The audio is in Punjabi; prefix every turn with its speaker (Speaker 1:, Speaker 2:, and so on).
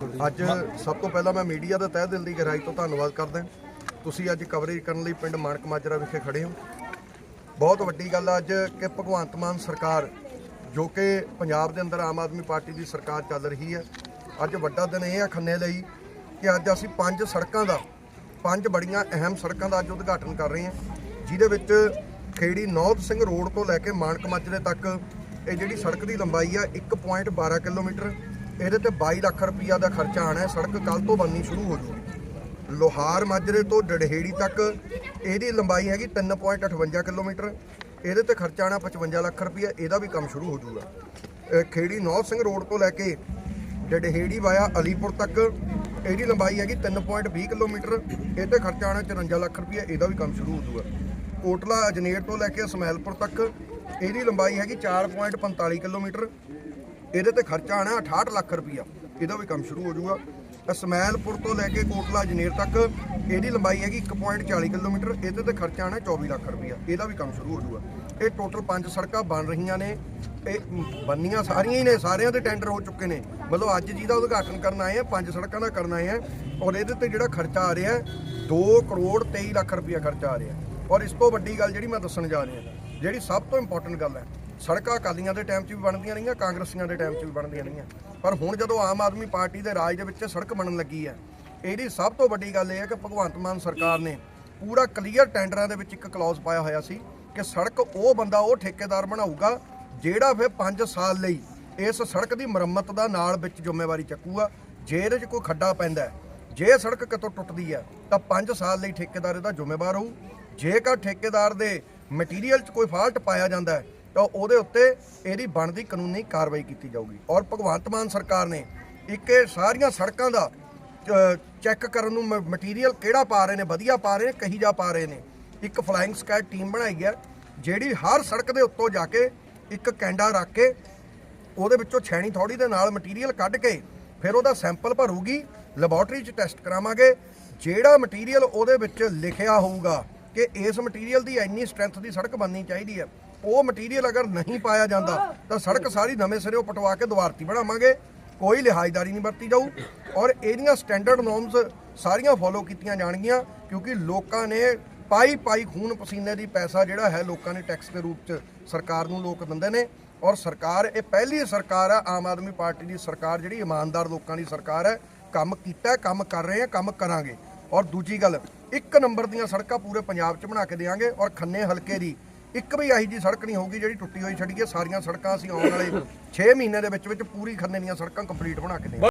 Speaker 1: ਅੱਜ ਸਭ ਤੋਂ ਪਹਿਲਾਂ ਮੈਂ ਮੀਡੀਆ ਦਾ ਤਹਿ ਦਿਲ ਦੀ ਗਹਿਰਾਈ ਤੋਂ ਧੰਨਵਾਦ ਕਰਦਾ ਤੁਸੀਂ ਅੱਜ ਕਵਰੇਜ ਕਰਨ ਲਈ ਪਿੰਡ ਮਾਨਕ ਮਾਜਰਾ ਵਿਖੇ ਖੜੇ ਹੋ। ਬਹੁਤ ਵੱਡੀ ਗੱਲ ਅੱਜ ਕਿ ਭਗਵੰਤ ਮਾਨ ਸਰਕਾਰ, ਜੋ ਕਿ ਪੰਜਾਬ ਦੇ ਅੰਦਰ ਆਮ ਆਦਮੀ ਪਾਰਟੀ ਦੀ ਸਰਕਾਰ ਚੱਲ ਰਹੀ ਹੈ, ਅੱਜ ਵੱਡਾ ਦਿਨ ਇਹ ਆ ਖੰਨੇ ਲਈ ਕਿ ਅੱਜ ਅਸੀਂ ਪੰਜ ਸੜਕਾਂ ਦਾ, ਪੰਜ ਬੜੀਆਂ ਅਹਿਮ ਸੜਕਾਂ ਦਾ ਅੱਜ ਉਦਘਾਟਨ ਕਰ ਰਹੇ ਹਾਂ, ਜਿਹਦੇ ਵਿੱਚ ਖੇੜੀ ਨੌਤ ਸਿੰਘ ਰੋਡ ਤੋਂ ਲੈ ਕੇ ਮਾਨਕ ਮਾਜਰੇ ਤੱਕ ਇਹ ਜਿਹੜੀ ਸੜਕ ਦੀ ਲੰਬਾਈ ਆ 1.12 ਕਿਲੋਮੀਟਰ ਇਹਦੇ ਤੇ 22 ਲੱਖ ਰੁਪਈਆ ਦਾ ਖਰਚਾ ਆਣਾ ਹੈ। ਸੜਕ ਕੱਲ ਤੋਂ ਬਣਨੀ ਸ਼ੁਰੂ ਹੋ ਜੂਗੀ। ਲੋਹਾਰ ਮਾਜਰੇ ਤੋਂ ਡੜਹੇੜੀ ਤੱਕ ਇਹਦੀ ਲੰਬਾਈ ਹੈਗੀ 3.58 ਕਿਲੋਮੀਟਰ। ਇਹਦੇ ਤੇ ਖਰਚਾ ਆਣਾ 55 ਲੱਖ ਰੁਪਈਆ, ਇਹਦਾ ਵੀ ਕੰਮ ਸ਼ੁਰੂ ਹੋ ਜੂਗਾ। ਖੇੜੀ ਨੌ ਸਿੰਘ ਰੋਡ ਤੋਂ ਲੈ ਕੇ ਡੜਹੇੜੀ ਵਾਇਆ ਅਲੀਪੁਰ ਤੱਕ ਇਹਦੀ ਲੰਬਾਈ ਹੈਗੀ 3.20 ਕਿਲੋਮੀਟਰ। ਇਹ ਤੇ ਖਰਚਾ ਆਣਾ 54 ਲੱਖ ਰੁਪਈਆ, ਇਹਦਾ ਵੀ ਕੰਮ ਸ਼ੁਰੂ ਹੋ ਜੂਗਾ। ਕੋਟਲਾ ਅਜਨੇਰ ਤੋਂ ਲੈ ਕੇ ਸਮੈਲਪੁਰ ਤੱਕ ਇਹਦੀ ਲੰਬਾਈ ਹੈਗੀ 4.45 ਕਿਲੋਮੀਟਰ। ਇਹਦੇ ਤੇ ਖਰਚਾ ਆਣਾ 68 ਲੱਖ ਰੁਪਈਆ। ਇਹਦਾ ਵੀ ਕੰਮ ਸ਼ੁਰੂ ਹੋ ਜਾਊਗਾ। ਸਮੈਲਪੁਰ ਤੋਂ ਲੈ ਕੇ ਕੋਟਲਾ ਜਨੇਰ ਤੱਕ ਇਹਦੀ ਲੰਬਾਈ ਹੈਗੀ 1.40 ਕਿਲੋਮੀਟਰ। ਇਹਦੇ ਤੇ ਖਰਚਾ ਆਣਾ 24 ਲੱਖ ਰੁਪਈਆ। ਇਹਦਾ ਵੀ ਕੰਮ ਸ਼ੁਰੂ ਹੋ ਜਾਊਗਾ। ਇਹ ਟੋਟਲ ਪੰਜ ਸੜਕਾਂ ਬਣ ਰਹੀਆਂ ਨੇ। ਇਹ ਬੰਨੀਆਂ ਸਾਰੀਆਂ ਹੀ ਨੇ। ਸਾਰਿਆਂ ਦੇ ਟੈਂਡਰ ਹੋ ਚੁੱਕੇ ਨੇ। ਮਤਲਬ ਅੱਜ ਜਿਹਦਾ ਉਦਘਾਟਨ ਕਰਨ ਆਏ ਆ, ਪੰਜ ਸੜਕਾਂ ਦਾ ਕਰਨ ਆਏ ਆ। ਔਰ ਇਹਦੇ ਤੇ ਜਿਹੜਾ ਖਰਚਾ ਆ ਰਿਹਾ 2 ਕਰੋੜ 23 ਲੱਖ ਰੁਪਈਆ ਖਰਚਾ ਆ ਰਿਹਾ। ਔਰ ਇਸ ਤੋਂ ਵੱਡੀ ਗੱਲ ਜਿਹੜੀ ਮੈਂ ਦੱਸਣ ਜਾ ਰਿਹਾ, ਜਿਹੜੀ ਸਭ ਤੋਂ ਇੰਪੋਰਟੈਂਟ ਗੱਲ ਹੈ ਸੜਕਾਂ ਅਕਾਲੀਆਂ ਦੇ ਟਾਈਮ 'ਚ ਵੀ ਬਣਦੀਆਂ ਰਹੀਆਂ ਕਾਂਗਰਸੀਆਂ ਦੇ ਟਾਈਮ 'ਚ ਵੀ ਬਣਦੀਆਂ ਰਹੀਆਂ। ਪਰ ਹੁਣ ਜਦੋਂ ਆਮ ਆਦਮੀ ਪਾਰਟੀ ਦੇ ਰਾਜ ਦੇ ਵਿੱਚ ਸੜਕ ਬਣਨ ਲੱਗੀ ਹੈ ਇਹਦੀ ਸਭ ਤੋਂ ਵੱਡੀ ਗੱਲ ਇਹ ਹੈ ਕਿ ਭਗਵੰਤ ਮਾਨ ਸਰਕਾਰ ਨੇ ਪੂਰਾ ਕਲੀਅਰ ਟੈਂਡਰਾਂ ਦੇ ਵਿੱਚ ਇੱਕ ਕਲੌਜ਼ ਪਾਇਆ ਹੋਇਆ ਸੀ ਕਿ ਸੜਕ ਉਹ ਬੰਦਾ ਉਹ ਠੇਕੇਦਾਰ ਬਣਾਊਗਾ ਜਿਹੜਾ ਫਿਰ 5 ਸਾਲ ਲਈ ਇਸ ਸੜਕ ਦੀ ਮੁਰੰਮਤ ਦਾ ਨਾਲ ਵਿੱਚ ਜ਼ਿੰਮੇਵਾਰੀ ਚੱਕੂਗਾ ਜੇ ਇਹਦੇ 'ਚ ਕੋਈ ਖੱਡਾ ਪੈਂਦਾ ਹੈ, ਜੇ ਸੜਕ ਕਿਤੋਂ ਟੁੱਟਦੀ ਹੈ ਤਾਂ 5 ਸਾਲ ਲਈ ਠੇਕੇਦਾਰ ਇਹਦਾ ਜ਼ਿੰਮੇਵਾਰ ਹੋਊ। ਜੇਕਰ ਠੇਕੇਦਾਰ ਦੇ ਮਟੀਰੀਅਲ 'ਚ ਕੋਈ ਫਾਲਟ ਪਾਇਆ ਜਾਂਦਾ ਹੈ ਤਾਂ ਉਹਦੇ ਉੱਤੇ ਇਹਦੀ ਬਣਦੀ ਕਾਨੂੰਨੀ ਕਾਰਵਾਈ ਕੀਤੀ ਜਾਊਗੀ। ਔਰ ਭਗਵੰਤ ਮਾਨ ਸਰਕਾਰ ਨੇ ਇੱਕ ਇਹ ਸਾਰੀਆਂ ਸੜਕਾਂ ਦਾ ਚੈੱਕ ਕਰਨ ਨੂੰ ਮਟੀਰੀਅਲ ਕਿਹੜਾ ਪਾ ਰਹੇ ਨੇ, ਵਧੀਆ ਪਾ ਰਹੇ ਨੇ, ਕਹੀ ਜਾ ਪਾ ਰਹੇ ਨੇ। ਇੱਕ ਫਲਾਈਂਗ ਸਕੈਡ ਟੀਮ ਬਣਾਈ ਹੈ, ਜਿਹੜੀ ਹਰ ਸੜਕ ਦੇ ਉੱਤੋਂ ਜਾ ਕੇ ਇੱਕ ਕੈਂਡਾ ਰੱਖ ਕੇ ਉਹਦੇ ਵਿੱਚੋਂ ਛੈਣੀ ਥੋੜੀ ਦੇ ਨਾਲ ਮਟੀਰੀਅਲ ਕੱਢ ਕੇ ਫਿਰ ਉਹਦਾ ਸੈਂਪਲ ਭਰੂਗੀ ਲੈਬੋਰਟਰੀ 'ਚ ਟੈਸਟ ਕਰਾਵਾਂਗੇ। ਜਿਹੜਾ ਮਟੀਰੀਅਲ ਉਹਦੇ ਵਿੱਚ ਲਿਖਿਆ ਹੋਊਗਾ ਕਿ ਇਸ ਮਟੀਰੀਅਲ ਦੀ ਇੰਨੀ ਸਟਰੈਂਥ ਦੀ ਸੜਕ ਬਣਨੀ ਚਾਹੀਦੀ ਹੈ ਉਹ ਮਟੀਰੀਅਲ ਅਗਰ ਨਹੀਂ ਪਾਇਆ ਜਾਂਦਾ, ਤਾਂ ਸੜਕ ਸਾਰੀ ਨਵੇਂ ਸਿਰਿਓਂ ਪਟਵਾ ਕੇ ਦੁਆਰਤੀ ਬਣਾਵਾਂਗੇ। ਕੋਈ ਲਿਹਾਜ਼ਦਾਰੀ ਨਹੀਂ ਵਰਤੀ ਜਾਊ। ਔਰ ਇਹਦੀਆਂ ਸਟੈਂਡਰਡ ਨੋਰਮਸ ਸਾਰੀਆਂ ਫੋਲੋ ਕੀਤੀਆਂ ਜਾਣਗੀਆਂ, ਕਿਉਂਕਿ ਲੋਕਾਂ ਨੇ ਪਾਈ ਪਾਈ ਖੂਨ ਪਸੀਨੇ ਦੀ ਪੈਸਾ ਜਿਹੜਾ ਹੈ, ਲੋਕਾਂ ਨੇ ਟੈਕਸ ਦੇ ਰੂਪ 'ਚ ਸਰਕਾਰ ਨੂੰ ਲੋਕ ਦਿੰਦੇ ਨੇ। ਔਰ ਸਰਕਾਰ, ਇਹ ਪਹਿਲੀ ਸਰਕਾਰ ਹੈ ਆਮ ਆਦਮੀ ਪਾਰਟੀ ਦੀ ਸਰਕਾਰ ਜਿਹੜੀ ਇਮਾਨਦਾਰ ਲੋਕਾਂ ਦੀ ਸਰਕਾਰ ਹੈ, ਕੰਮ ਕੀਤਾ, ਕੰਮ ਕਰ ਰਹੇ ਆ, ਕੰਮ ਕਰਾਂਗੇ। ਔਰ ਦੂਜੀ ਗੱਲ, ਇੱਕ ਨੰਬਰ ਦੀਆਂ ਸੜਕਾਂ ਪੂਰੇ ਪੰਜਾਬ 'ਚ ਬਣਾ ਕੇ ਦੇਵਾਂਗੇ ਔਰ ਖੰਨੇ ਹਲਕੇ ਦੀ ਇੱਕ ਵੀ ਇਹੀ ਜੀ ਸੜਕ ਨਹੀਂ ਹੋਊਗੀ ਜਿਹੜੀ ਟੁੱਟੀ ਹੋਈ ਛੱਡੀਏ, ਸਾਰੀਆਂ ਸੜਕਾਂ ਅਸੀਂ ਆਉਣ ਵਾਲੇ 6 ਮਹੀਨੇ ਦੇ ਵਿੱਚ ਵਿੱਚ ਪੂਰੀ ਖੰਨੇ ਦੀਆਂ ਸੜਕਾਂ ਕੰਪਲੀਟ ਬਣਾ ਕੇ ਦੇਵਾਂਗੇ।